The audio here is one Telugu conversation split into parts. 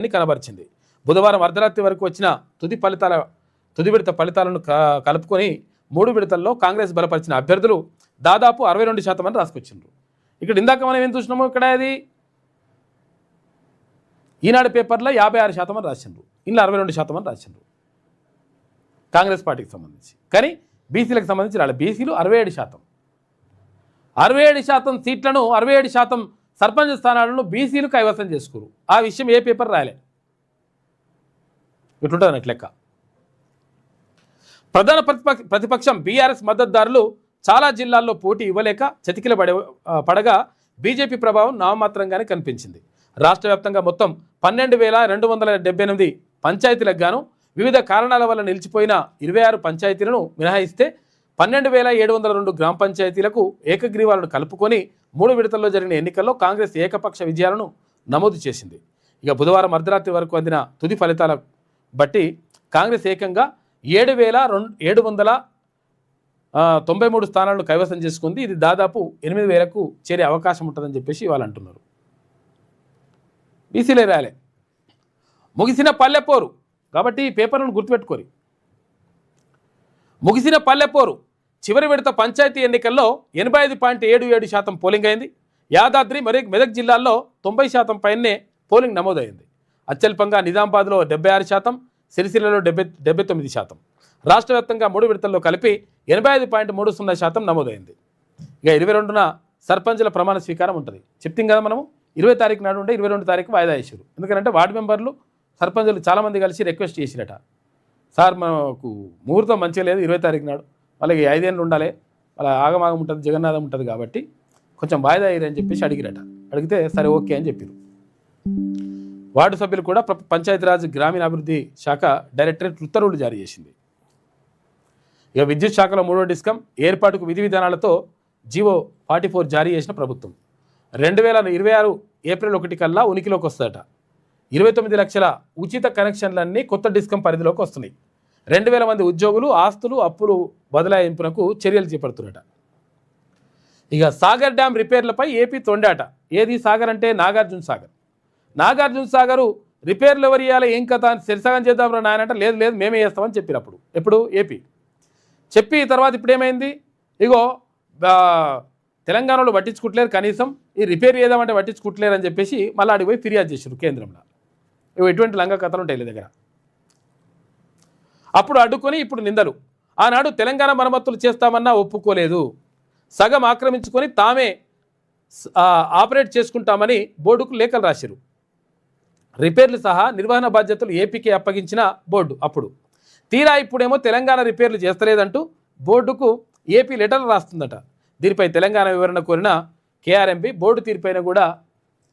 అని కనబరిచింది. బుధవారం అర్ధరాత్రి వరకు వచ్చిన తుది ఫలితాల తుది విడత ఫలితాలను కలుపుకొని మూడు విడతల్లో కాంగ్రెస్ బలపరిచిన అభ్యర్థులు దాదాపు అరవై రెండు శాతం అని రాసుకొచ్చిండ్రు. ఇక్కడ ఇందాక మనం ఏం చూసినాము ఇక్కడ అది? ఈనాడు పేపర్లో యాభై ఆరు శాతం అని రాసిండ్రు. ఇందులో అరవై రెండు శాతం అని రాసిండ్రు. కాంగ్రెస్ పార్టీకి సంబంధించి. కానీ బీసీలకు సంబంధించి రాలే. బీసీలు అరవై ఏడు శాతం. అరవై ఏడు శాతం సీట్లను అరవై ఏడు శాతం సర్పంచ్ స్థానాలను బీసీలు కైవసం చేసుకోరు. ఆ విషయం ఏ పేపర్ రాలే ఇట్లుంటుంది అన్నట్టు లెక్క. ప్రధాన ప్రతిపక్ష ప్రతిపక్షం బీఆర్ఎస్ మద్దతుదారులు చాలా జిల్లాల్లో పోటీ ఇవ్వలేక చతికిల పడే పడగా బీజేపీ ప్రభావం నామమాత్రంగానే కనిపించింది. రాష్ట్ర వ్యాప్తంగా మొత్తం పన్నెండు వేల రెండు వందల డెబ్బై ఎనిమిది పంచాయతీలకు గాను వివిధ కారణాల వల్ల నిలిచిపోయిన ఇరవై ఆరు పంచాయతీలను మినహాయిస్తే పన్నెండు వేల ఏడు వందల రెండు గ్రామ పంచాయతీలకు ఏకగ్రీవాలను కలుపుకొని మూడు విడతల్లో జరిగిన ఎన్నికల్లో కాంగ్రెస్ ఏకపక్ష విజయాలను నమోదు చేసింది. ఇక బుధవారం అర్ధరాత్రి వరకు అందిన తుది ఫలితాల బట్టి కాంగ్రెస్ ఏకంగా ఏడు వేల రెండు ఏడు వందల తొంభై మూడు స్థానాలను కైవసం చేసుకుంది. ఇది దాదాపు ఎనిమిది వేలకు చేరే అవకాశం ఉంటుందని చెప్పేసి వాళ్ళు అంటున్నారు. బీసీలే రాలే. ముగిసిన పల్లెపోరు. కాబట్టి ఈ పేపర్లను గుర్తుపెట్టుకోరు. ముగిసిన పల్లెపోరు. చివరి విడత పంచాయతీ ఎన్నికల్లో ఎనభై ఐదు పాయింట్ ఏడు ఏడు శాతం పోలింగ్ అయింది. యాదాద్రి మరియు మెదక్ జిల్లాల్లో తొంభై శాతం పైనే పోలింగ్ నమోదైంది. అత్యల్పంగా నిజామాబాద్లో డెబ్బై ఆరు శాతం సిరిసిల్లలో డెబ్బై డెబ్బై తొమ్మిది శాతం. రాష్ట్ర వ్యాప్తంగా మూడు విడతల్లో కలిపి ఎనభై ఐదు పాయింట్ మూడు సున్నా శాతం నమోదైంది. ఇక ఇరవై రెండున సర్పంచుల ప్రమాణ స్వీకారం ఉంటుంది. చెప్తాం కదా మనము ఇరవై తారీఖు నాడు ఉంటే ఇరవై రెండు తారీఖు వాయిదా వేసారు ఎందుకంటే వార్డు మెంబర్లు సర్పంచులు చాలామంది కలిసి రిక్వెస్ట్ చేసిరట. సార్ మనకు ముహూర్తం మంచిగా లేదు ఇరవై తారీఖు నాడు. వాళ్ళకి ఐదేళ్ళు ఉండాలి. వాళ్ళ ఆగమాగం ఉంటుంది జగన్నాథం ఉంటుంది కాబట్టి కొంచెం వాయిదా అయ్యారని చెప్పేసి అడిగిరట. అడిగితే సరే ఓకే అని చెప్పారు. వార్డు సభ్యులు కూడా పంచాయతీరాజ్ గ్రామీణాభివృద్ధి శాఖ డైరెక్టరేట్ ఉత్తర్వులు జారీ చేసింది. ఇక విద్యుత్ శాఖలో మూడో డిస్కం ఏర్పాటుకు విధి విధానాలతో జీవో ఫార్టీ ఫోర్ జారీ చేసిన ప్రభుత్వం. రెండు వేల ఇరవై ఆరు ఏప్రిల్ ఒకటి కల్లా ఉనికిలోకి వస్తుందట. ఇరవై తొమ్మిది లక్షల ఉచిత కనెక్షన్లన్నీ కొత్త డిస్కం పరిధిలోకి వస్తున్నాయి. రెండు వేల మంది ఉద్యోగులు ఆస్తులు అప్పులు బదలాయింపునకు చర్యలు చేపడుతున్నట. ఇక సాగర్ డ్యామ్ రిపేర్లపై ఏపీ తొండాట. ఏది సాగర్ అంటే నాగార్జున సాగర్. నాగార్జున సాగరు రిపేర్లు ఎవరు ఇవ్వాలి ఏం కథ అని శరిసగం చేద్దాం రా లేదు లేదు మేమే చేస్తామని చెప్పినప్పుడు ఎప్పుడు? ఏపీ. చెప్పి తర్వాత ఇప్పుడేమైంది? ఇగో తెలంగాణలో పట్టించుకుంటలేరు కనీసం ఈ రిపేర్ చేద్దామంటే పట్టించుకుంటలేరు అని చెప్పేసి మళ్ళీ అడిగిపోయి ఫిర్యాదు చేశారు కేంద్రంలో. ఇవి ఎటువంటి లంగ కథలు ఉంటాయి దగ్గర. అప్పుడు అడ్డుకొని ఇప్పుడు నిందలు. ఆనాడు తెలంగాణ మరమ్మతులు చేస్తామన్నా ఒప్పుకోలేదు. సగం ఆక్రమించుకొని తామే ఆపరేట్ చేసుకుంటామని బోర్డుకు లేఖలు రాశారు రిపేర్లు సహా నిర్వహణ బాధ్యతలు ఏపీకి అప్పగించిన బోర్డు అప్పుడు. తీరా ఇప్పుడేమో తెలంగాణ రిపేర్లు చేస్తలేదంటూ బోర్డుకు ఏపీ లెటర్లు రాస్తుందట. దీనిపై తెలంగాణ వివరణ కోరిన కేఆర్ఎంపీ బోర్డు తీరుపైన కూడా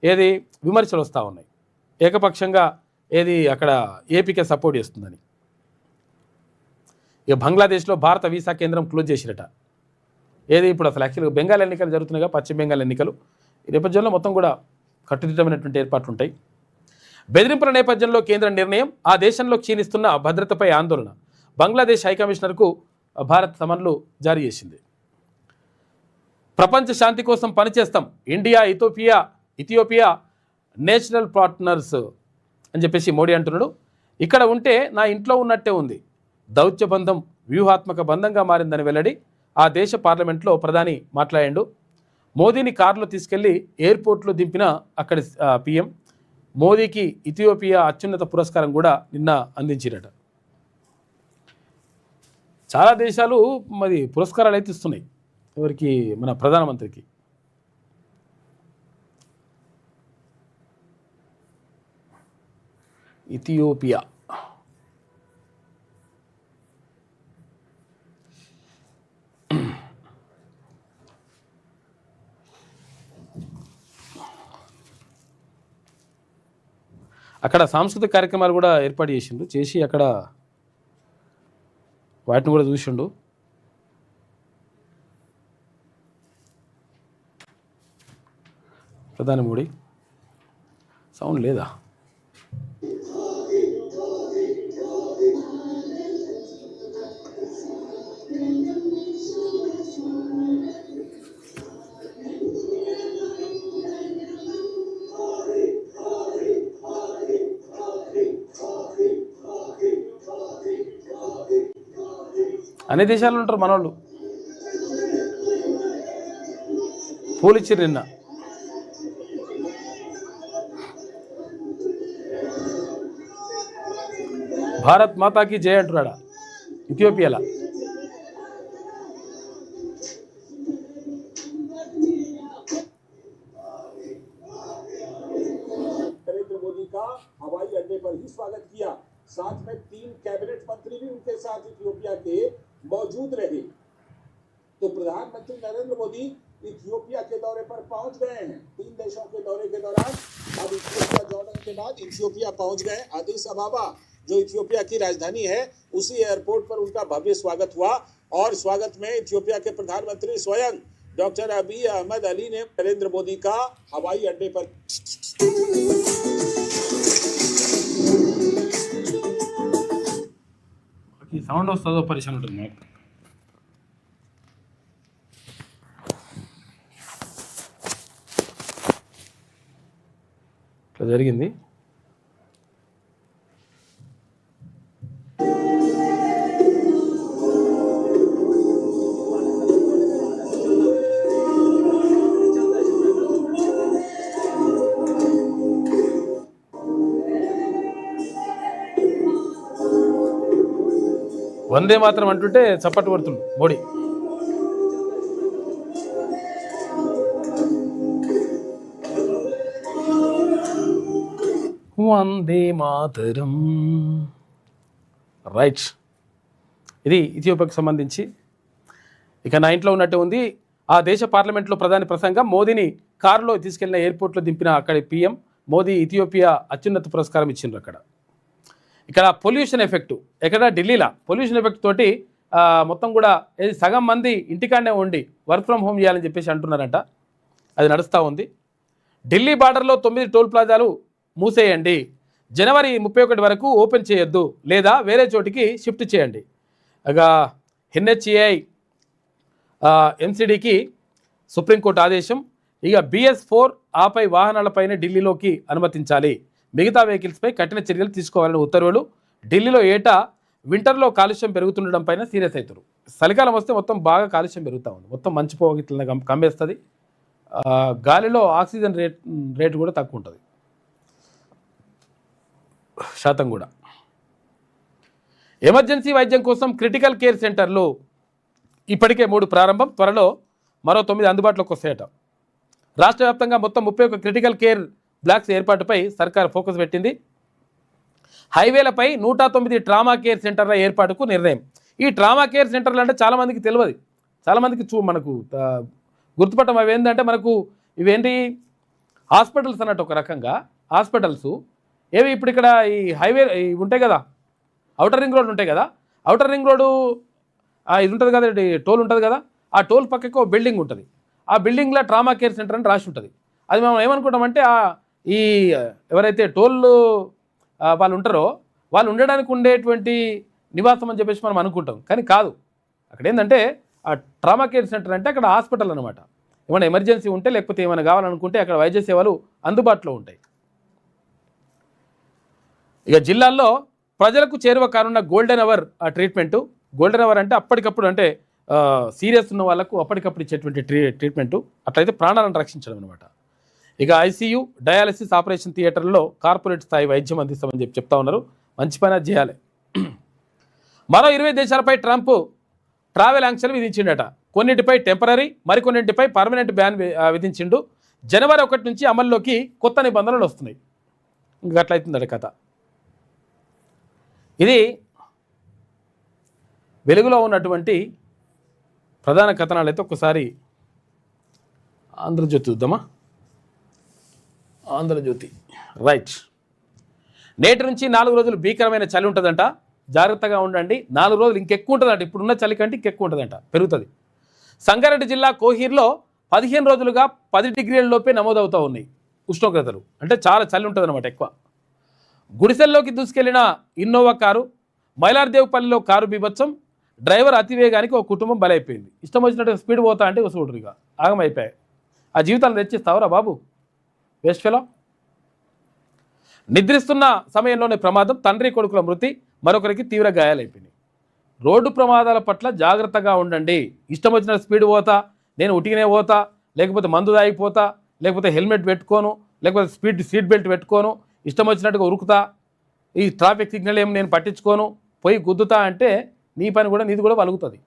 ఏది విమర్శలు వస్తూ ఉన్నాయి. ఏకపక్షంగా ఏది అక్కడ ఏపీకే సపోర్ట్ చేస్తుందని. ఇక బంగ్లాదేశ్లో భారత వీసా కేంద్రం క్లోజ్ చేసిరట ఏది ఇప్పుడు అసలు యాక్చువల్గా బెంగాల్ ఎన్నికలు జరుగుతున్నాయిగా పశ్చిమ బెంగాల్ ఎన్నికలు. ఈ నేపథ్యంలో మొత్తం కూడా కట్టుదిట్టమైనటువంటి ఏర్పాట్లు ఉంటాయి. బెదిరింపుల నేపథ్యంలో కేంద్ర నిర్ణయం ఆ దేశంలో క్షీణిస్తున్న భద్రతపై ఆందోళన. బంగ్లాదేశ్ హైకమిషనర్కు భారత్ సమన్లు జారీ చేసింది. ప్రపంచ శాంతి కోసం పనిచేస్తాం India Ethiopia Ethiopia national partners అని చెప్పేసి మోడీ అంటున్నాడు. ఇక్కడ ఉంటే నా ఇంట్లో ఉన్నట్టే ఉంది. దౌత్య బంధం వ్యూహాత్మక బంధంగా మారిందని వెల్లడి ఆ దేశ పార్లమెంట్లో ప్రధాని మాట్లాడాడు. మోదీని కారులో తీసుకెళ్ళి ఎయిర్పోర్ట్లో దింపిన అక్కడి పిఎం మోదీకి ఇథియోపియా అత్యున్నత పురస్కారం కూడా నిన్న అందించిరట. చాలా దేశాలు మరి పురస్కారాలు అయితే ఇస్తున్నాయి ఎవరికి? మన ప్రధానమంత్రికి. ఇథియోపియా. అక్కడ సాంస్కృతిక కార్యక్రమాలు కూడా ఏర్పాటు చేసిండు. చేసి అక్కడ వాటిని కూడా చూసిండు. ప్రధాని మోడీ. సౌండ్ లేదా? అన్ని దేశాల్లో ఉంటారు మనోళ్ళు పూలు ఇచ్చిర్రు నిన్న భారత్ మాతాకి జయ అంటున్నాడా ఇథియోపియాలో नरेंद्र मोदी का हवाई अड्डे पर ही स्वागत किया साथ में तीन कैबिनेट मंत्री भी उनके साथ इथियोपिया के मौजूद रहे। तो प्रधानमंत्री नरेंद्र मोदी इथियोपिया के दौरे पर पहुँच गए हैं। तीन देशों के दौरे के दौरान अब इथियोपिया जॉर्डन के बाद इथियोपिया पहुँच गए। अदिस अबाबा जो इथियोपिया की राजधानी है, उसी एयरपोर्ट पर उनका भव्य स्वागत हुआ और स्वागत में इथियोपिया के प्रधानमंत्री स्वयं डॉक्टर अबी अहमद अली ने नरेंद्र मोदी का हवाई अड्डे पर ఈ సౌండ్ వస్తుందో పరిశ్రమ ఉంటుంది నాకు ఇట్లా జరిగింది. వందే మాత్రం అంటుంటే చప్పట్టు కొడుతుండు మోడీ. వందే మాతరం. రైట్. ఇది ఇథియోపియాకు సంబంధించి. ఇక నా ఇంట్లో ఉన్నట్టు ఉంది. ఆ దేశ పార్లమెంట్లో ప్రధాని ప్రసంగం మోదీని కారులో తీసుకెళ్ళిన ఎయిర్పోర్ట్లో దింపిన అక్కడి పీఎం మోదీ ఇథియోపియా అత్యున్నత పురస్కారం ఇచ్చిండ్రు అక్కడ. ఇక్కడ పొల్యూషన్ ఎఫెక్ట్ ఎక్కడ? ఢిల్లీలో? పొల్యూషన్ ఎఫెక్ట్ తోటి మొత్తం కూడా సగం మంది ఇంటికాడనే ఉండి వర్క్ ఫ్రమ్ హోమ్ చేయాలని చెప్పేసి అంటున్నారంట. అది నడుస్తూ ఉంది. ఢిల్లీ బార్డర్లో తొమ్మిది టోల్ ప్లాజాలు మూసేయండి. జనవరి ముప్పై ఒకటి వరకు ఓపెన్ చేయొద్దు. లేదా వేరే చోటికి షిఫ్ట్ చేయండి. ఇక ఎన్హెచ్ఏఐ ఎంసీడీకి సుప్రీంకోర్టు ఆదేశం. ఇక బిఎస్ ఫోర్ ఆపై వాహనాలపైనే ఢిల్లీలోకి అనుమతించాలి. మిగతా వెహికల్స్పై కఠిన చర్యలు తీసుకోవాలని ఉత్తర్వులు. ఢిల్లీలో ఏటా వింటర్లో కాలుష్యం పెరుగుతుండడం పైన సీరియస్ అవుతారు చలికాలం వస్తే మొత్తం బాగా కాలుష్యం పెరుగుతూ ఉంది. మొత్తం మంచి పోగిట్లని కమ్మేస్తుంది. గాలిలో ఆక్సిజన్ రేట్ రేటు కూడా తక్కువ ఉంటుంది. శాతం కూడా. ఎమర్జెన్సీ వైద్యం కోసం క్రిటికల్ కేర్ సెంటర్లు ఇప్పటికే మూడు ప్రారంభం. త్వరలో మరో తొమ్మిది అందుబాటులోకి వస్తాయట. రాష్ట్ర వ్యాప్తంగా మొత్తం ముప్పై ఒక క్రిటికల్ కేర్ బ్లాక్స్ ఏర్పాటుపై సర్కార్ ఫోకస్ పెట్టింది. హైవేలపై నూట తొమ్మిది ట్రామా కేర్ సెంటర్ల ఏర్పాటుకు నిర్ణయం. ఈ ట్రామా కేర్ సెంటర్లు అంటే చాలామందికి తెలియదు. చాలామందికి చూ మనకు గుర్తుపట్టం అవి ఏంటంటే మనకు ఇవేంటి? హాస్పిటల్స్ అన్నట్టు ఒక రకంగా హాస్పిటల్స్. ఏవి ఇప్పుడు ఇక్కడ ఈ హైవే ఉంటాయి కదా? అవుటర్ రింగ్ రోడ్ ఉంటాయి కదా? అవుటర్ రింగ్ రోడ్డు ఇది ఉంటుంది కదా టోల్ ఉంటుంది కదా? ఆ టోల్ పక్కకు ఒక బిల్డింగ్ ఉంటుంది. ఆ బిల్డింగ్లో ట్రామా కేర్ సెంటర్ అని రాసి ఉంటుంది. అది మనం ఏమనుకుంటామంటే ఆ ఈ ఎవరైతే టోల్ వాళ్ళు ఉంటారో వాళ్ళు ఉండడానికి ఉండేటువంటి నివాసం అని చెప్పేసి మనం అనుకుంటాం. కానీ కాదు. అక్కడ ఏంటంటే ఆ ట్రామా కేర్ సెంటర్ అంటే అక్కడ హాస్పిటల్ అనమాట ఏమైనా ఎమర్జెన్సీ ఉంటే లేకపోతే ఏమైనా కావాలనుకుంటే అక్కడ వైద్య సేవలు అందుబాటులో ఉంటాయి. ఇక జిల్లాల్లో ప్రజలకు చేరువ కానున్న గోల్డెన్ అవర్ ఆ ట్రీట్మెంటు గోల్డెన్ అవర్ అంటే అప్పటికప్పుడు అంటే సీరియస్ ఉన్న వాళ్ళకు అప్పటికప్పుడు ఇచ్చేటువంటి ట్రీ ట్రీట్మెంటు అట్లయితే ప్రాణాలను రక్షించడం అనమాట ఇక ఐసీయూ డయాలసిస్ ఆపరేషన్ థియేటర్లో కార్పొరేట్ స్థాయి వైద్యం అందిస్తామని చెప్పి చెప్తా ఉన్నారు. మంచి పని చేయాలి. మరో ఇరవై దేశాలపై ట్రంప్ ట్రావెల్ ఆంక్షలు విధించిండట. కొన్నిటిపై టెంపరీ మరికొన్నింటిపై పర్మనెంట్ బ్యాన్ విధించిండు. జనవరి ఒకటి నుంచి అమల్లోకి కొత్త నిబంధనలు వస్తున్నాయి. ఇంకా అట్లయితుందట కథ. ఇది వెలుగులో ఉన్నటువంటి ప్రధాన కథనాలు అయితే ఒకసారి ఆంధ్రజ్యోతి చూద్దామా? ఆంధ్రజ్యోతి. రైట్ నేటి నుంచి నాలుగు రోజులు భీకరమైన చలి ఉంటుందంట. జాగ్రత్తగా ఉండండి. నాలుగు రోజులు ఇంకెక్కువ ఉంటుందంట. ఇప్పుడున్న చలి కంటే ఇంకెక్కువ ఉంటుందంట. పెరుగుతుంది. సంగారెడ్డి జిల్లా కోహీర్లో పదిహేను రోజులుగా పది డిగ్రీల లోపే నమోదవుతూ ఉన్నాయి ఉష్ణోగ్రతలు. అంటే చాలా చలి ఉంటుంది ఎక్కువ. గుడిసెల్లోకి దూసుకెళ్ళిన ఇన్నోవా కారు మైలార్దేవ్పల్లిలో కారు బీభత్సం డ్రైవర్ అతివేగానికి ఒక కుటుంబం బలైపోయింది. ఇష్టం వచ్చినట్టు స్పీడ్ పోతా అంటే ఒక ఇక. ఆగమైపోయాయి. ఆ జీవితాలను తెచ్చిస్తావురా బాబు? వేస్ట్ ఫెలో నిద్రిస్తున్న సమయంలోనే ప్రమాదం తండ్రి కొడుకుల మృతి మరొకరికి తీవ్ర గాయాలైపోయింది రోడ్డు ప్రమాదాల పట్ల జాగ్రత్తగా ఉండండి. ఇష్టం వచ్చిన స్పీడ్ పోతా నేను ఉటికినే పోతా లేకపోతే మందు తాగిపోతా లేకపోతే హెల్మెట్ పెట్టుకోను లేకపోతే స్పీడ్ సీట్ బెల్ట్ పెట్టుకోను ఇష్టం వచ్చినట్టుగా ఉరుకుతా ఈ ట్రాఫిక్ సిగ్నల్ ఏమి నేను పట్టించుకోను పోయి గుద్దుతా అంటే నీ పని కూడా నీది కూడా వలుగుతుంది.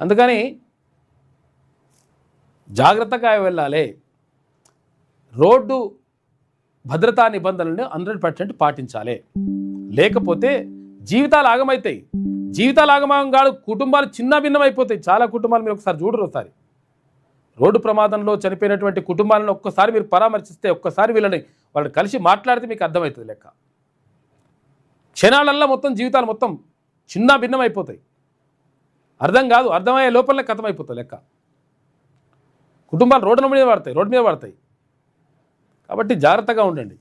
అందుకని జాగ్రత్తగా వెళ్ళాలి. రోడ్డు భద్రతా నిబంధనలను హండ్రెడ్ పర్సెంట్ పాటించాలి. లేకపోతే జీవితాలు ఆగమవుతాయి జీవితాలు ఆగమం కాదు కుటుంబాలు చిన్న భిన్నం అయిపోతాయి చాలా కుటుంబాలు మీరు ఒకసారి చూడరు ఒకసారి. రోడ్డు ప్రమాదంలో చనిపోయినటువంటి కుటుంబాలను ఒక్కసారి మీరు పరామర్శిస్తే ఒక్కసారి వీళ్ళని వాళ్ళని కలిసి మాట్లాడితే మీకు అర్థమవుతుంది లెక్క. క్షణాలల్లో మొత్తం జీవితాలు మొత్తం చిన్న భిన్నం అయిపోతాయి అర్థం కాదు అర్థమయ్యే లోపలనే కథమైపోతాయి అయిపోతుంది లెక్క. కుటుంబాలు రోడ్డు మీద పడతాయి రోడ్డు మీద పడతాయి. కాబట్టి జాగ్రత్తగా ఉండండి.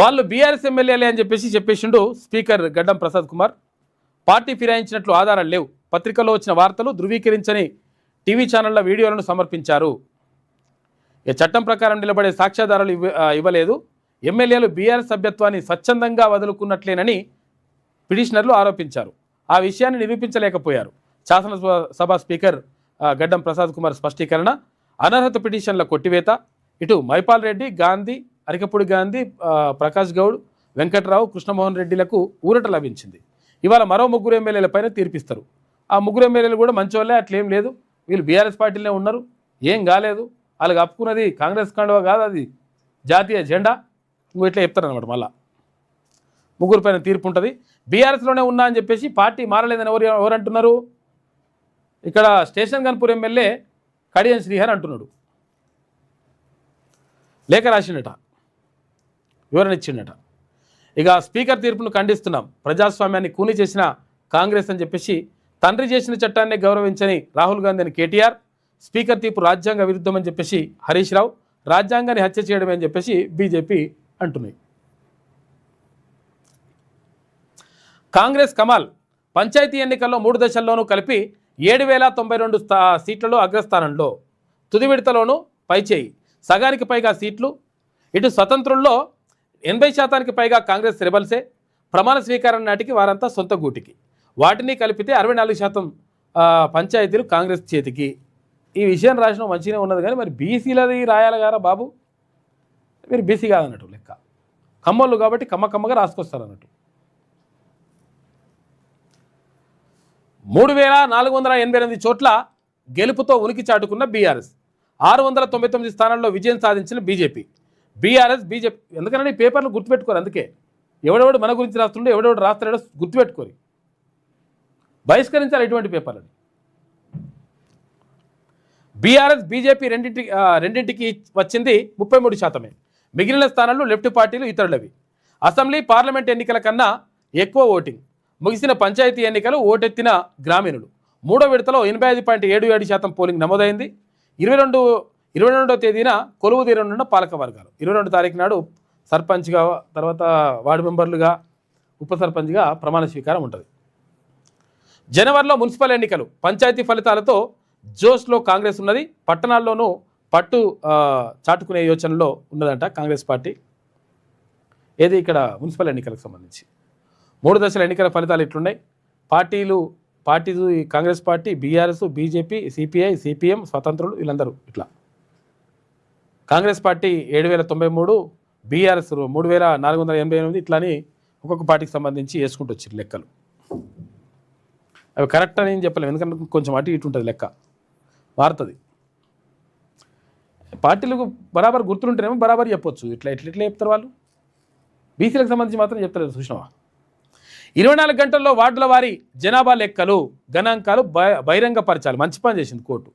వాళ్ళు బీఆర్ఎస్ ఎమ్మెల్యేలే అని చెప్పేసి చెప్పేసిండు స్పీకర్ గడ్డం ప్రసాద్ కుమార్. పార్టీ ఫిరాయించినట్లు ఆధారాలు లేవు. పత్రికల్లో వచ్చిన వార్తలు ధృవీకరించని టీవీ ఛానళ్ళ వీడియోలను సమర్పించారు. ఈ చట్టం ప్రకారం నిలబడే సాక్ష్యాధారాలు ఇవ్వలేదు. ఎమ్మెల్యేలు బీఆర్ఎస్ సభ్యత్వాన్ని స్వచ్ఛందంగా వదులుకున్నట్లేనని పిటిషనర్లు ఆరోపించారు. ఆ విషయాన్ని నిరూపించలేకపోయారు. శాసనసభ సభ స్పీకర్ గడ్డం ప్రసాద్ కుమార్ స్పష్టీకరణ అనర్హత పిటిషన్ల కొట్టివేత ఇటు మైపాల్ రెడ్డి గాంధీ అరికపూడి గాంధీ ప్రకాష్ గౌడ్ వెంకట్రావు కృష్ణమోహన్ రెడ్డిలకు ఊరట లభించింది. ఇవాళ మరో ముగ్గురు ఎమ్మెల్యేలపైన తీర్పిస్తారు. ఆ ముగ్గురు ఎమ్మెల్యేలు కూడా మంచోళ్ళే అట్లేం లేదు. వీళ్ళు బీఆర్ఎస్ పార్టీలోనే ఉన్నారు. ఏం కాలేదు. వాళ్ళకి అప్పుకున్నది కాంగ్రెస్ కండవ కాదు అది. జాతీయ జెండా. నువ్వు ఇట్లా చెప్తారనమాట మళ్ళా. ముగ్గురు పైన తీర్పు ఉంటుంది. బీఆర్ఎస్లోనే ఉన్నా అని చెప్పేసి పార్టీ మారలేదని ఎవరు ఎవరు అంటున్నారు? ఇక్కడ స్టేషన్ గన్పూర్ ఎమ్మెల్యే కడియం శ్రీహర్ అంటున్నాడు. లేఖ రాసిండట. వివరణ ఇచ్చిండట. ఇక స్పీకర్ తీర్పును ఖండిస్తున్నాం. ప్రజాస్వామ్యాన్ని కూని చేసిన కాంగ్రెస్ అని చెప్పేసి తండ్రి చేసిన చట్టాన్ని గౌరవించని రాహుల్ గాంధీ అని కేటీఆర్ స్పీకర్ తీర్పు రాజ్యాంగ విరుద్ధమని చెప్పేసి హరీష్ రావు రాజ్యాంగాన్ని హత్య చేయడమే అని చెప్పేసి బీజేపీ అంటున్నాయి. కాంగ్రెస్ కమాల్ పంచాయతీ ఎన్నికల్లో మూడు దశల్లోనూ కలిపి ఏడు వేల తొంభై రెండు స్థా సీట్లలో అగ్రస్థానంలో తుది విడతలోనూ పైచేయి సగానికి పైగా సీట్లు. ఇటు స్వతంత్రుల్లో ఎనభై శాతానికి పైగా కాంగ్రెస్ రెబల్సే. ప్రమాణ స్వీకారం నాటికి వారంతా సొంత గూటికి. వాటిని కలిపితే అరవై నాలుగు శాతం పంచాయతీలు కాంగ్రెస్ చేతికి. ఈ విషయం రాసిన మంచిగానే ఉన్నది కానీ మరి బీసీలది రాయాలి గారా బాబు? మీరు బీసీ కాదన్నట్టు లెక్క. కమ్మోళ్ళు కాబట్టి కమ్మ కమ్మగా రాసుకొస్తారు అన్నట్టు మూడు వేల నాలుగు వందల ఎనభై ఎనిమిది చోట్ల గెలుపుతో ఉనికి చాటుకున్న బీఆర్ఎస్. ఆరు వందల తొంభై తొమ్మిది స్థానాల్లో విజయం సాధించిన బీజేపీ. బీఆర్ఎస్ బీజేపీ ఎందుకంటే పేపర్లు గుర్తుపెట్టుకోరు అందుకే. ఎవడెవడు మన గురించి రాస్తుండో ఎవడెవడు రాస్తాడో గుర్తుపెట్టుకోరు. బహిష్కరించాలి ఇటువంటి పేపర్లని. బీఆర్ఎస్ బీజేపీ రెండింటి రెండింటికి వచ్చింది ముప్పై మూడు శాతమే. మిగిలిన స్థానాల్లో లెఫ్ట్ పార్టీలు ఇతరులవి. అసెంబ్లీ పార్లమెంట్ ఎన్నికల కన్నా ఎక్కువ ఓటింగ్. ముగిసిన పంచాయతీ ఎన్నికలు ఓటెత్తిన గ్రామీణులు. మూడో విడతలో ఎనభై ఐదు పాయింట్ ఏడు ఏడు శాతం పోలింగ్ నమోదైంది. ఇరవై రెండు ఇరవై రెండవ తేదీన కొలువు తీరనున్న పాలక వర్గాలు. ఇరవై రెండు తారీఖు నాడు సర్పంచ్గా తర్వాత వార్డు మెంబర్లుగా ఉప సర్పంచ్గా ప్రమాణ స్వీకారం ఉంటుంది. జనవరిలో మున్సిపల్ ఎన్నికలు. పంచాయతీ ఫలితాలతో జోష్లో కాంగ్రెస్ ఉన్నది. పట్టణాల్లోనూ పట్టు చాటుకునే యోచనలో ఉన్నదంట కాంగ్రెస్ పార్టీ. ఏది ఇక్కడ మున్సిపల్ ఎన్నికలకు సంబంధించి? మూడు దశల ఎన్నికల ఫలితాలు ఇట్లున్నాయి. పార్టీలు party Congress party BRS BJP CPI CPM స్వతంత్రులు వీళ్ళందరూ ఇట్లా. కాంగ్రెస్ పార్టీ ఏడు వేల తొంభై మూడు బీఆర్ఎస్ మూడు వేల నాలుగు వందల ఎనభై ఎనిమిది ఇట్లా అని ఒక్కొక్క పార్టీకి సంబంధించి వేసుకుంటూ వచ్చారు లెక్కలు. అవి కరెక్ట్ అని చెప్పలేము ఎందుకంటే కొంచెం అటు ఇటు ఉంటుంది లెక్క. మారుతుంది. పార్టీలకు బరాబర్ గుర్తులుంటేనేమో బరాబర్ చెప్పొచ్చు ఇట్లా ఇట్లా ఇట్లా చెప్తారు వాళ్ళు. బీసీలకు సంబంధించి మాత్రం చెప్తలేదు చూసినావా? ఇరవై నాలుగు గంటల్లో వార్డుల వారి జనాభా లెక్కలు గణాంకాలు బహిరంగపరచాలి. మంచి పని చేసింది కోర్టు.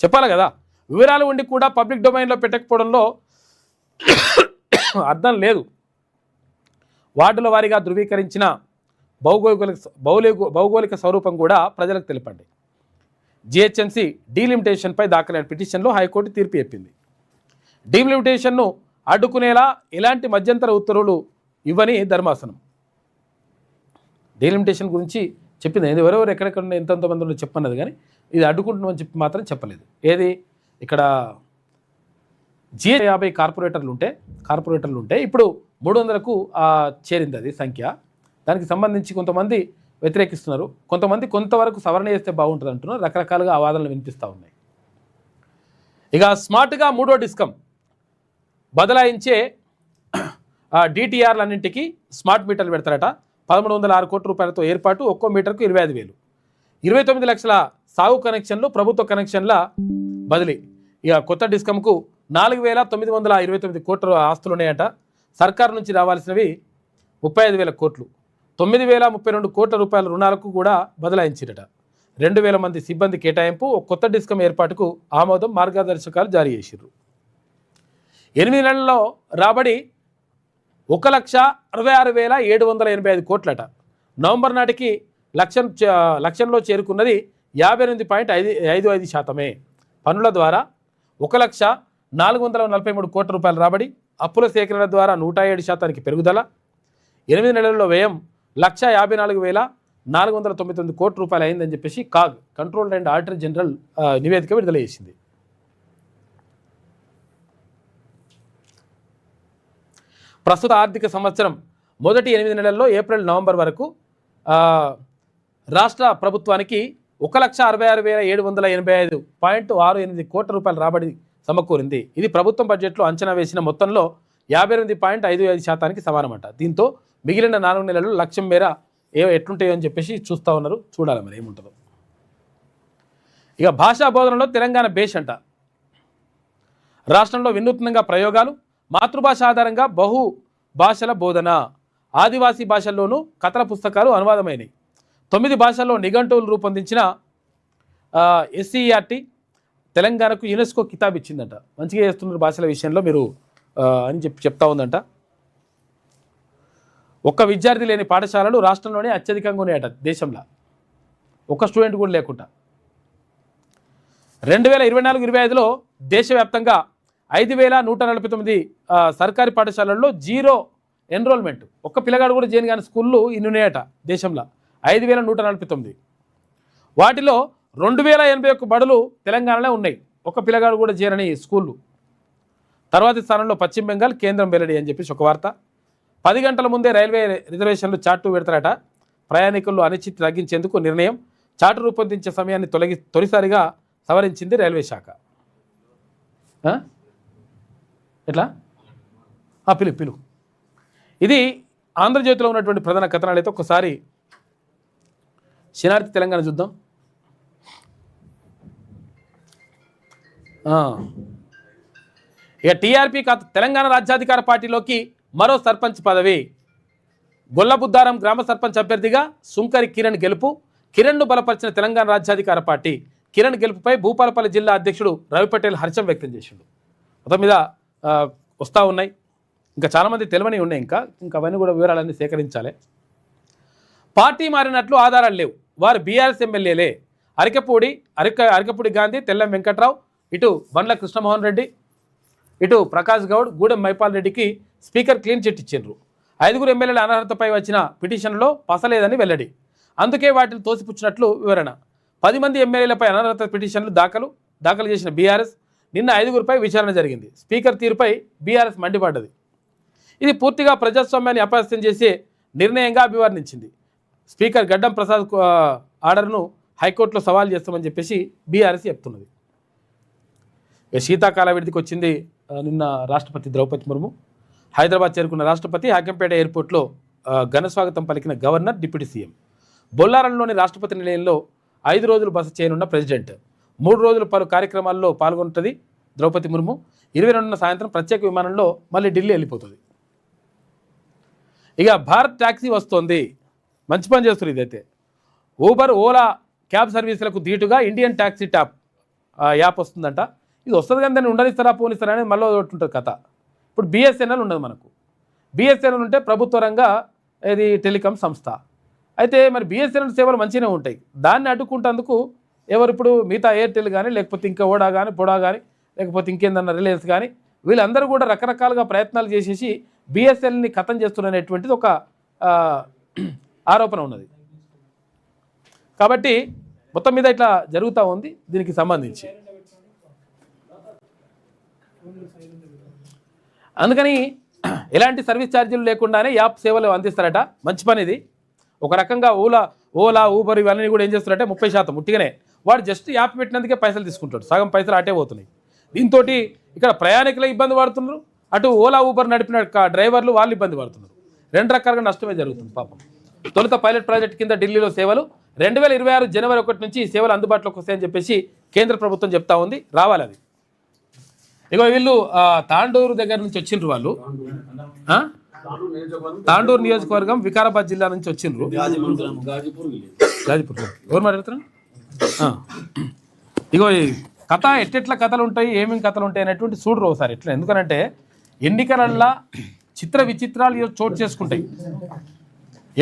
చెప్పాలి కదా వివరాలు ఉండి కూడా పబ్లిక్ డొమైన్లో పెట్టకపోవడంలో అర్థం లేదు. వార్డుల వారీగా ధృవీకరించిన భౌగోళిక భౌగోళిక భౌగోళిక స్వరూపం కూడా ప్రజలకు తెలపండి. జిహెచ్ఎంసీ డీలిమిటేషన్పై దాఖలైన పిటిషన్లో హైకోర్టు తీర్పు చెప్పింది. డీలిమిటేషన్ను అడ్డుకునేలా ఎలాంటి మధ్యంతర ఉత్తర్వులు ఇవ్వని ధర్మాసనం. డీలిమిటేషన్ గురించి చెప్పింది. ఏది ఎవరెవరు ఎక్కడెక్కడ ఉన్న ఎంతెంతమంది చెప్పన్నది కానీ ఇది అడ్డుకుంటున్నామని చెప్పి మాత్రం చెప్పలేదు. ఏది? ఇక్కడ జిఎస్ యాభై కార్పొరేటర్లు ఉంటే కార్పొరేటర్లు ఉంటే ఇప్పుడు మూడు వందలకు చేరింది అది సంఖ్య. దానికి సంబంధించి కొంతమంది వ్యతిరేకిస్తున్నారు. కొంతమంది కొంతవరకు సవరణ చేస్తే బాగుంటుంది అంటున్నారు. రకరకాలుగా ఆ వాదనలు వినిపిస్తూ ఉన్నాయి. ఇక స్మార్ట్గా మూడో డిస్కం. బదలాయించే డిటిఆర్లన్నింటికి స్మార్ట్ మీటర్లు పెడతారట. పదమూడు వందల ఆరు కోట్ల రూపాయలతో ఏర్పాటు ఒక్కో మీటర్కు ఇరవై ఐదు వేలు. ఇరవై తొమ్మిది లక్షల సాగు కనెక్షన్లు ప్రభుత్వ కనెక్షన్ల బదిలీ. ఇక కొత్త డిస్కమ్కు నాలుగు వేల తొమ్మిది వందల ఇరవై తొమ్మిది కోట్ల ఆస్తులు ఉన్నాయట సర్కారు నుంచి రావాల్సినవి ముప్పై ఐదు వేల కోట్లు. తొమ్మిది వేల ముప్పై రెండు కోట్ల రూపాయల రుణాలకు కూడా బదలాయించిరట. రెండు వేల మంది సిబ్బంది కేటాయింపు ఒక కొత్త డిస్కమ్ ఏర్పాటుకు ఆమోదం మార్గదర్శకాలు జారీ చేసిర్రు. ఎనిమిది నెలల్లో రాబడి ఒక లక్ష అరవై ఆరు వేల ఏడు వందల ఎనభై ఐదు కోట్లట. నవంబర్ నాటికి లక్షం చ- లక్షంలో చేరుకున్నది యాభై ఎనిమిది పాయింట్ ఐదు ఐదు ఐదు శాతమే. పన్నుల ద్వారా ఒక లక్ష నాలుగు వందల నలభై మూడు కోట్ల రూపాయలు రాబడి అప్పుల సేకరణ ద్వారా నూట ఏడు శాతానికి పెరుగుదల. ఎనిమిది నెలల్లో వ్యయం లక్ష యాభై నాలుగు వేల నాలుగు వందల తొంభై తొమ్మిది కోట్ల రూపాయలు అయిందని చెప్పేసి CAG control and auditor general నివేదిక విడుదల చేసింది. ప్రస్తుత ఆర్థిక సంవత్సరం మొదటి ఎనిమిది నెలల్లో ఏప్రిల్ నవంబర్ వరకు రాష్ట్ర ప్రభుత్వానికి ఒక లక్ష అరవై ఆరు వేల ఏడు వందల ఎనభై ఐదు పాయింట్ ఆరు ఎనిమిది కోట్ల రూపాయల రాబడి సమకూరింది. ఇది ప్రభుత్వం బడ్జెట్లో అంచనా వేసిన మొత్తంలో యాభై ఎనిమిది పాయింట్ ఐదు ఐదు శాతానికి సమానమట. దీంతో మిగిలిన నాలుగు నెలలు లక్ష్యం మేర ఏ ఎట్లుంటాయో అని చెప్పేసి చూస్తూ ఉన్నారు. చూడాలి మరి ఏముంటుందో. ఇక భాషా బోధనలో తెలంగాణ బేష్ అంట. రాష్ట్రంలో వినూత్నంగా ప్రయోగాలు మాతృభాష ఆధారంగా బహు భాషల బోధన. ఆదివాసీ భాషల్లోనూ కథల పుస్తకాలు అనువాదమైనవి తొమ్మిది భాషల్లో నిఘంటువులు రూపొందించిన ఎస్సీఆర్టీ తెలంగాణకు యునెస్కో కితాబ్ ఇచ్చిందంట. మంచిగా చేస్తున్నారు భాషల విషయంలో మీరు అని చెప్పి చెప్తా ఉందంట. ఒక్క విద్యార్థి లేని పాఠశాలలు రాష్ట్రంలోనే అత్యధికంగా ఉన్నాయట దేశంలో. ఒక్క స్టూడెంట్ కూడా లేకుండా. రెండు వేల ఇరవై నాలుగు ఇరవై ఐదులో దేశవ్యాప్తంగా ఐదు వేల నూట నలభై తొమ్మిది సర్కారీ పాఠశాలల్లో జీరో ఎన్రోల్మెంట్. ఒక్క పిల్లగాడు కూడా చేయని కానీ స్కూళ్ళు ఇన్నున్నాయట దేశంలో. ఐదు వేల నూట నలభై తొమ్మిది. వాటిలో రెండు వేల ఎనభై ఒక్క బడులు తెలంగాణలో ఉన్నాయి. ఒక్క పిల్లగాడు కూడా చేరని స్కూళ్ళు తర్వాతి స్థానంలో పశ్చిమ బెంగాల్ కేంద్రం వెల్లడి అని చెప్పేసి ఒక వార్త. పది గంటల ముందే రైల్వే రిజర్వేషన్లు చాటు పెడతారట. ప్రయాణికుల్లో అనిశ్చితి తగ్గించేందుకు నిర్ణయం. చాటు రూపొందించే సమయాన్ని తొలగి తొలిసారిగా సవరించింది రైల్వే శాఖ. ఎట్లా? ఆ, పిలు పిలు ఇది ఆంధ్రజ్యోతిలో ఉన్నటువంటి ప్రధాన కథనాలు అయితే ఒకసారి శనార్థి తెలంగాణ చూద్దాం. ఇక టీఆర్పీ కాదు తెలంగాణ రాజ్యాధికార పార్టీలోకి మరో సర్పంచ్ పదవి. గొల్లబుద్దారం గ్రామ సర్పంచ్ అభ్యర్థిగా సుంకరి కిరణ్ గెలుపు. కిరణ్ను బలపరిచిన తెలంగాణ రాజ్యాధికార పార్టీ. కిరణ్ గెలుపుపై భూపాలపల్లి జిల్లా అధ్యక్షుడు రవి పటేల్ హర్షం వ్యక్తం చేసిండు. మొత్తం మీద వస్తూ ఉన్నాయి. ఇంకా చాలామంది తెలివని ఉన్నాయి ఇంకా. ఇంకా అవన్నీ కూడా వివరాలన్నీ సేకరించాలి. పార్టీ మారినట్లు ఆధారాలు లేవు. వారు బీఆర్ఎస్ ఎమ్మెల్యేలే. అరికపూడి అరిక అరికపూడి గాంధీ తెల్లం వెంకట్రావు ఇటు బండ్ల కృష్ణమోహన్ రెడ్డి ఇటు ప్రకాష్ గౌడ్ గూడెం మైపాల్ రెడ్డికి స్పీకర్ క్లీన్ చిట్ ఇచ్చిండ్రు. ఐదుగురు ఎమ్మెల్యేల అనర్హతపై వచ్చిన పిటిషన్లో పసలేదని వెల్లడి. అందుకే వాటిని తోసిపుచ్చినట్లు వివరణ. పది మంది ఎమ్మెల్యేలపై అనర్హత పిటిషన్లు దాఖలు దాఖలు చేసిన బీఆర్ఎస్ నిన్న ఐదుగురిపై విచారణ జరిగింది. స్పీకర్ తీరుపై బీఆర్ఎస్ మండిపడ్డది. ఇది పూర్తిగా ప్రజాస్వామ్యాన్ని అపహాస్యం చేసే నిర్ణయంగా అభివర్ణించింది. స్పీకర్ గడ్డం ప్రసాద్ ఆర్డర్ను హైకోర్టులో సవాల్ చేస్తామని చెప్పేసి బీఆర్ఎస్ చెప్తున్నది. శీతాకాల విడిదికి వచ్చింది నిన్న రాష్ట్రపతి ద్రౌపది ముర్ము. హైదరాబాద్ చేరుకున్న రాష్ట్రపతి హాకంపేట ఎయిర్పోర్ట్లో ఘనస్వాగతం ఘన స్వాగతం పలికిన గవర్నర్ డిప్యూటీ సీఎం. బొల్లారంలోని రాష్ట్రపతి నిలయంలో ఐదు రోజులు బస చేయనున్న ప్రెసిడెంట్. మూడు రోజులు పలు కార్యక్రమాల్లో పాల్గొంటుంది ద్రౌపది ముర్ము. ఇరవై రెండున సాయంత్రం ప్రత్యేక విమానంలో మళ్ళీ ఢిల్లీ వెళ్ళిపోతుంది. ఇక భారత్ ట్యాక్సీ వస్తోంది. మంచి పని చేస్తుంది ఇదైతే. ఊబర్ ఓలా క్యాబ్ సర్వీసులకు ధీటుగా ఇండియన్ ట్యాక్సీ ట్యాప్ యాప్ వస్తుందంట. ఇది వస్తుంది కానీ దాన్ని ఉండనిస్తారా పోనిస్తారా అనేది మళ్ళీ ఒకటి ఉంటుంది కథ. ఇప్పుడు బిఎస్ఎన్ఎల్ ఉండదు మనకు. బిఎస్ఎన్ఎల్ ఉంటే ప్రభుత్వ రంగ ఇది టెలికాం సంస్థ. అయితే మరి బిఎస్ఎన్ఎల్ సేవలు మంచిగానే ఉంటాయి. దాన్ని అడ్డుకుంటేందుకు ఎవరు ఇప్పుడు మిగతా ఎయిర్టెల్ కానీ లేకపోతే ఇంకా ఓడా కానీ పొడా కానీ లేకపోతే ఇంకేందన్నా రిలయన్స్ కానీ వీళ్ళందరూ కూడా రకరకాలుగా ప్రయత్నాలు చేసేసి బిఎస్ఎల్ని ఖతం చేస్తున్నటువంటిది ఒక ఆరోపణ ఉన్నది. కాబట్టి మొత్తం మీద ఇట్లా జరుగుతూ ఉంది దీనికి సంబంధించి. అందుకని ఎలాంటి సర్వీస్ ఛార్జీలు లేకుండానే యాప్ సేవలు అందిస్తారట మంచి పని ఇది. ఒక రకంగా ఓలా ఓలా ఊబర్ ఇవన్నీ కూడా ఏం చేస్తారంటే ముప్పై శాతం ఉట్టిగానే. వాడు జస్ట్ యాప్ పెట్టినందుకే పైసలు తీసుకుంటాడు. సగం పైసలు అటే పోతున్నాయి. దీంతో ఇక్కడ ప్రయాణికులు ఇబ్బంది పడుతున్నారు. అటు ఓలా ఊబర్ నడిపిన డ్రైవర్లు వాళ్ళు ఇబ్బంది పడుతున్నారు. రెండు రకాలుగా నష్టమే జరుగుతుంది పాపం. తొలుత పైలట్ ప్రాజెక్ట్ కింద ఢిల్లీలో సేవలు. రెండు వేల ఇరవై ఆరు జనవరి ఒకటి నుంచి సేవలు అందుబాటులోకి వస్తాయని చెప్పేసి కేంద్ర ప్రభుత్వం చెప్తా ఉంది. రావాలి అది. ఇగో వీళ్ళు తాండూరు దగ్గర నుంచి వచ్చిండ్రు వాళ్ళు? తాండూరు నియోజకవర్గం వికారాబాద్ జిల్లా నుంచి వచ్చిండ్రు. గాజీపూర్. ఎవరు మాట్లాడుతున్నారు. ఇగో ఈ కథ ఎట్టెట్ల కథలు ఉంటాయి ఏమేమి కథలు ఉంటాయి అనేటువంటి చూడరు ఒకసారి ఎట్లా. ఎందుకనంటే ఎన్నికలల్లా చిత్ర విచిత్రాలు చోటు చేసుకుంటాయి.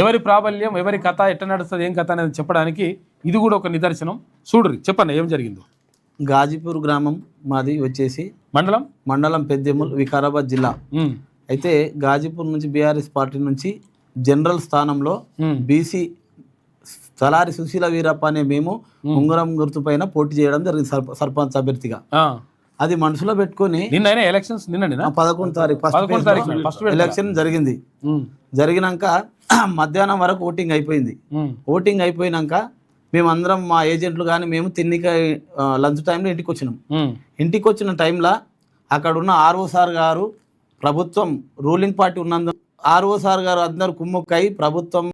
ఎవరి ప్రాబల్యం ఎవరి కథ ఎట్ట నడుస్తుంది ఏం కథ అనేది చెప్పడానికి ఇది కూడా ఒక నిదర్శనం. చూడరు చెప్పండి ఏం జరిగిందో. గాజీపూర్ గ్రామం మాది వచ్చేసి మండలం? మండలం పెద్దెముల్ వికారాబాద్ జిల్లా. అయితే గాజీపూర్ నుంచి బీఆర్ఎస్ పార్టీ నుంచి జనరల్ స్థానంలో బీసీ సలారి సుశీల వీరప్ప అనే మేము ఉంగరం గుర్తు పైన పోటీ చేయడం జరిగింది సర్ప- సర్పంచ్ అభ్యర్థిగా. అది మనసులో పెట్టుకొని నిన్న ఎలక్షన్స్ పదకొండు తారీఖు ఫస్ట్. ఎలక్షన్ జరిగింది. జరిగినాక మధ్యాహ్నం వరకు ఓటింగ్ అయిపోయింది. ఓటింగ్ అయిపోయినాక మేమందరం మా ఏజెంట్లు కానీ మేము తిన్నిక లంచ్ టైంలో ఇంటికి వచ్చినాం. ఇంటికి వచ్చిన టైంలో అక్కడ ఉన్న ఆర్ఓ సార్ గారు ప్రభుత్వం రూలింగ్ పార్టీ ఉన్నందు ఆర్ఓ సార్ గారు అందరు కుమ్ముక్కై ప్రభుత్వం